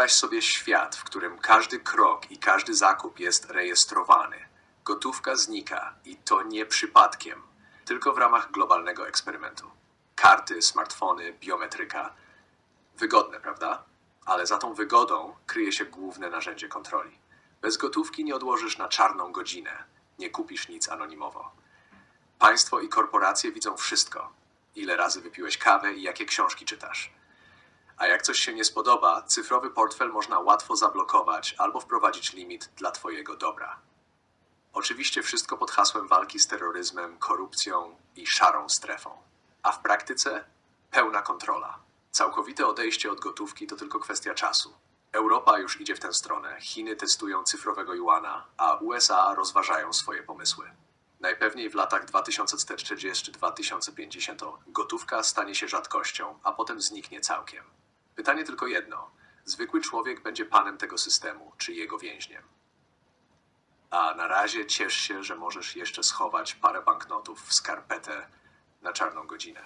Wyobraź sobie świat, w którym każdy krok i każdy zakup jest rejestrowany. Gotówka znika i to nie przypadkiem, tylko w ramach globalnego eksperymentu. Karty, smartfony, biometryka. Wygodne, prawda? Ale za tą wygodą kryje się główne narzędzie kontroli. Bez gotówki nie odłożysz na czarną godzinę, nie kupisz nic anonimowo. Państwo i korporacje widzą wszystko. Ile razy wypiłeś kawę i jakie książki czytasz. A jak coś się nie spodoba, cyfrowy portfel można łatwo zablokować albo wprowadzić limit dla Twojego dobra. Oczywiście wszystko pod hasłem walki z terroryzmem, korupcją i szarą strefą. A w praktyce pełna kontrola. Całkowite odejście od gotówki to tylko kwestia czasu. Europa już idzie w tę stronę, Chiny testują cyfrowego juana, a USA rozważają swoje pomysły. Najpewniej w latach 2040-2050 gotówka stanie się rzadkością, a potem zniknie całkiem. Pytanie tylko jedno: zwykły człowiek będzie panem tego systemu, czy jego więźniem? A na razie ciesz się, że możesz jeszcze schować parę banknotów w skarpetę na czarną godzinę.